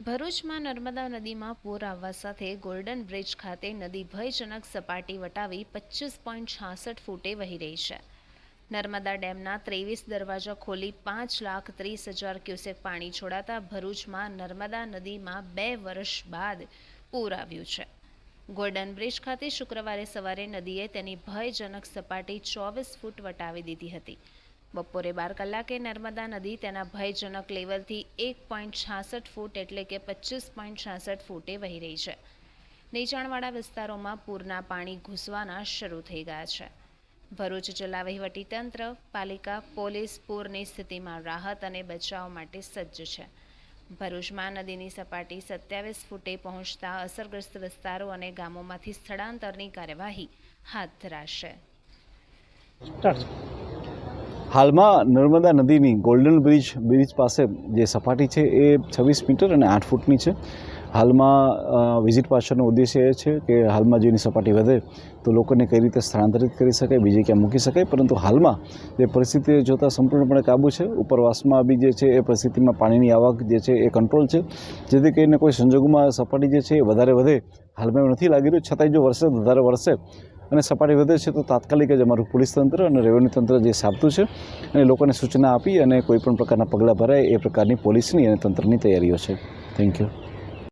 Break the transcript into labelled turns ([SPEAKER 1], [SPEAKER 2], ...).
[SPEAKER 1] ભરૂચમાં નર્મદા નદીમાં પૂર આવવા સાથે ગોલ્ડન બ્રિજ ખાતે નદી ભયજનક સપાટી વટાવી પચીસ પોઈન્ટ છાસઠ ફૂટે વહી રહી છે. નર્મદા ડેમના ત્રેવીસ દરવાજા ખોલી પાંચ લાખ ત્રીસ હજાર ક્યુસેક પાણી છોડાતા ભરૂચમાં નર્મદા નદીમાં બે વર્ષ બાદ પૂર આવ્યું છે. ગોલ્ડન બ્રિજ ખાતે શુક્રવારે સવારે નદીએ તેની ભયજનક સપાટી ચોવીસ ફૂટ વટાવી દીધી હતી. બપોરે બાર કલાકે નર્મદા નદી તેના ભયજનક લેવલથી એક પોઈન્ટ છાસઠ ફૂટ એટલે કે પચીસ પોઈન્ટ છાસઠ ફૂટે વહી રહી છે. નીચાણવાળા વિસ્તારોમાં પૂરના પાણી ઘૂસવાના શરૂ થઈ ગયા છે. ભરૂચ જિલ્લા વહીવટીતંત્ર પાલિકા, પોલીસ પૂરની સ્થિતિમાં રાહત અને બચાવ માટે સજ્જ છે. ભરૂચમાં નદીની સપાટી સત્યાવીસ ફૂટે પહોંચતા અસરગ્રસ્ત વિસ્તારો અને ગામોમાંથી સ્થળાંતરની કાર્યવાહી હાથ ધરાશે.
[SPEAKER 2] હાલમાં નર્મદા નદીની ગોલ્ડન બ્રિજ બ્રિજ પાસે જે સપાટી છે એ છવ્વીસ મીટર અને આઠ ફૂટની છે. હાલમાં વિઝિટ પાછળનો ઉદ્દેશ્ય એ છે કે હાલમાં જેની સપાટી વધે તો લોકોને કઈ રીતે સ્થળાંતરિત કરી શકાય, બીજે ક્યાં મૂકી શકાય? પરંતુ હાલમાં જે પરિસ્થિતિ જોતાં સંપૂર્ણપણે કાબુ છે. ઉપરવાસમાં બી જે છે એ પરિસ્થિતિમાં પાણીની આવક જે છે એ કંટ્રોલ છે. જેથી કરીને કોઈ સંજોગોમાં સપાટી જે છે એ વધારે વધે. હાલમાં એવું નથી લાગી રહ્યું. છતાંય જો વરસે વધારે વરસે અને સપાટી વધે છે, તો તાત્કાલિક જ અમારું પોલીસ તંત્ર અને રેવન્યુ તંત્ર જે સાબતું છે અને લોકોને સૂચના આપી અને કોઈપણ પ્રકારના પગલાં ભરાય એ પ્રકારની પોલીસની અને તંત્રની તૈયારીઓ છે. Thank you